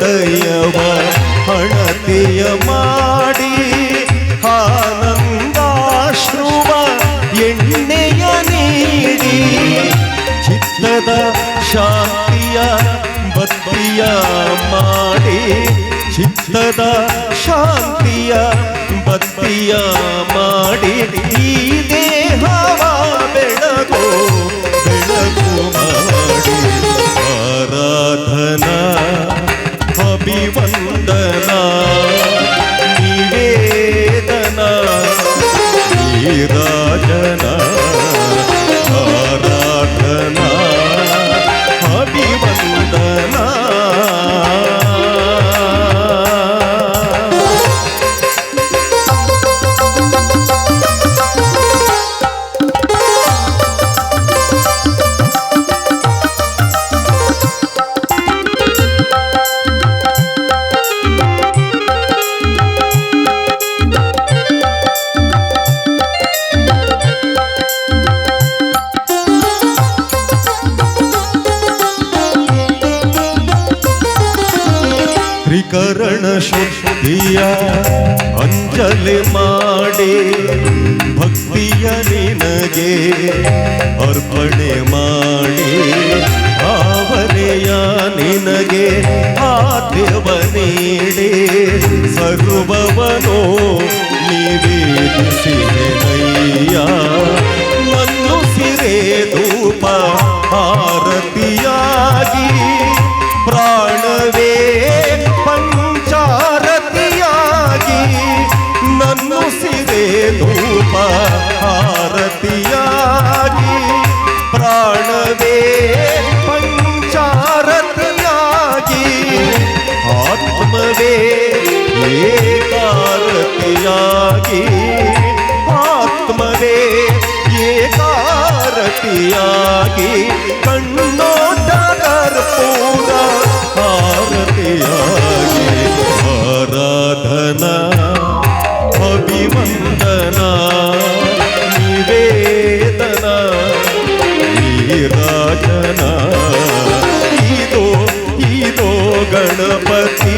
ಹೃದಯವ ಹಣತೆಯ ಮಾಡಿ ಆನಂದಾಶ್ರುವ ಎಣ್ಣೆಯ ನೀಡಿ ಚಿತ್ತದ ಶಾಂತಿಯ ಬತ್ತಿಯ ಮಾಡಿ ಚಿತ್ತದ ಶಾಂತಿಯ ಬತ್ತಿಯ ಮಾಡಿ ತ್ರಿಕರಣ ಶುದ್ಧಿಯ ಅಂಜಲಿ ಮಾಡಿ ಭಕ್ತಿಯ ನಿನಗೆ ಅರ್ಪಣೆ ಮಾಡಿ ಭಾವನೆಯ ನಿನಗೆ ಆದ್ಯವ ನೀಡಿ ಸರ್ವವನೋ ನಿವೇದಿಸಿದೆನಯ್ಯ ಏಕಾರತಿಯಾಗಿ ಕಣ್ಣೋಟ ಕರ್ಪೂರ ಆರತಿಯಾಗಿ ಆರಾಧನಾ ಅಭಿವಂದನ ನಿವೇದನ ನೀರಾಜನ ಇದೋ ಇದೋ ಗಣಪತಿ.